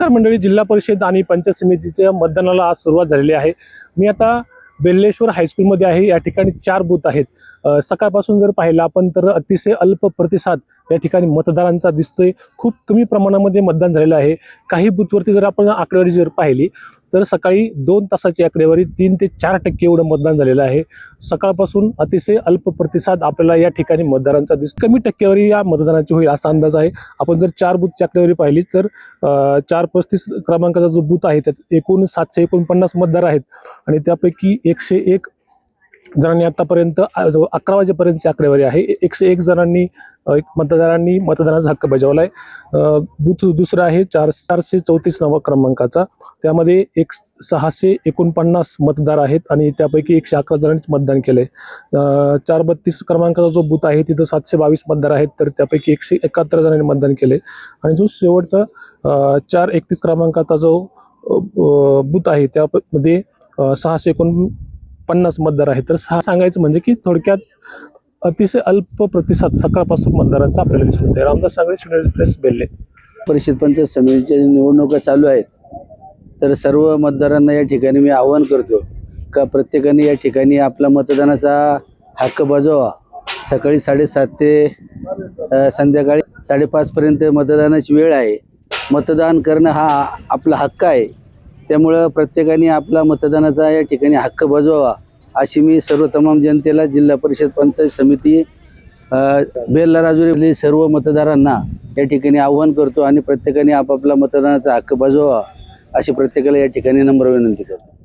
नमस्कार मंडळी जिल्हा परिषद आणि पंचायत समितीच्या मतदानाला आज सुरुवात झालेली आहे. मी आता बेल्लेश्वर हायस्कूलमध्ये आहे. या ठिकाणी चार बूथ आहेत. सकाळपासून जर पाहिलं आपण तर अतिशय अल्प प्रतिसाद या ठिकाणी मतदारांचा दिसतोय. खूप कमी प्रमाणामध्ये मतदान झालेलं आहे. काही बूथवरती जर आपण आकडेवारी जर पाहिली तर सकाळी दोन तासाची आकडेवारी तीन ते चार टक्के एवढं मतदान झालेलं आहे. सकाळपासून अतिशय अल्प प्रतिसाद आपल्याला या ठिकाणी मतदारांचा दिस कमी टक्केवारी या मतदानाची होईल असा अंदाज आहे. आपण जर चार बूथची आकडेवारी पाहिली तर चार पस्तीस क्रमांकाचा जो बूथ आहे त्यात एकूण सातशे एकोणपन्नास मतदार आहेत. आणि त्यापैकी एकशे एक जणांनी आतापर्यंत जो अकरा वाजेपर्यंतची आकडेवारी आहे. एकशे एक जणांनी एक मतदारांनी मतदानाचा हक्क बजावला आहे बूथ दुसरा आहे चार चारशे चौतीस नवा क्रमांकाचा. त्यामध्ये एक सहाशे एकोणपन्नास मतदार आहेत आणि त्यापैकी एकशे अकरा जणांनी मतदान केलं आहे चार बत्तीस क्रमांकाचा जो बूथ आहे तिथं सातशे बावीस मतदार आहेत तर त्यापैकी एकशे एकाहत्तर जणांनी मतदान केले आणि जो शेवटचा चार एकतीस क्रमांकाचा जो बूथ आहे त्यामध्ये सहाशे सहाशे पन्नास मतदार आहेत. तर सहा सांगायचं म्हणजे की थोडक्यात अतिशय अल्प प्रतिसाद सकाळपासून मतदारांचा आपल्याला दिसून येते रामदास सांगळे स्टुडिओ प्रेस बेल्ले. परिषद पंचायत समितीच्या निवडणुका चालू आहेत तर सर्व मतदारांना या ठिकाणी मी आवाहन करतो का प्रत्येकाने या ठिकाणी आपला मतदानाचा हक्क बजावा. सकाळी साडेसात ते संध्याकाळी साडेपाचपर्यंत मतदानाची वेळ आहे. मतदान करणं हा आपला हक्क आहे. त्यामुळं प्रत्येकाने आपला मतदानाचा या ठिकाणी हक्क बजावा अशी मी सर्व तमाम जनतेला जिल्हा परिषद पंचायत समिती बेल्ला राजुरी सर्व मतदारांना या ठिकाणी आव्हान करतो आणि प्रत्येकाने आपापला मतदानाचा हक्क बजावा अशी प्रत्येकाला या ठिकाणी नम्र विनंती करतो.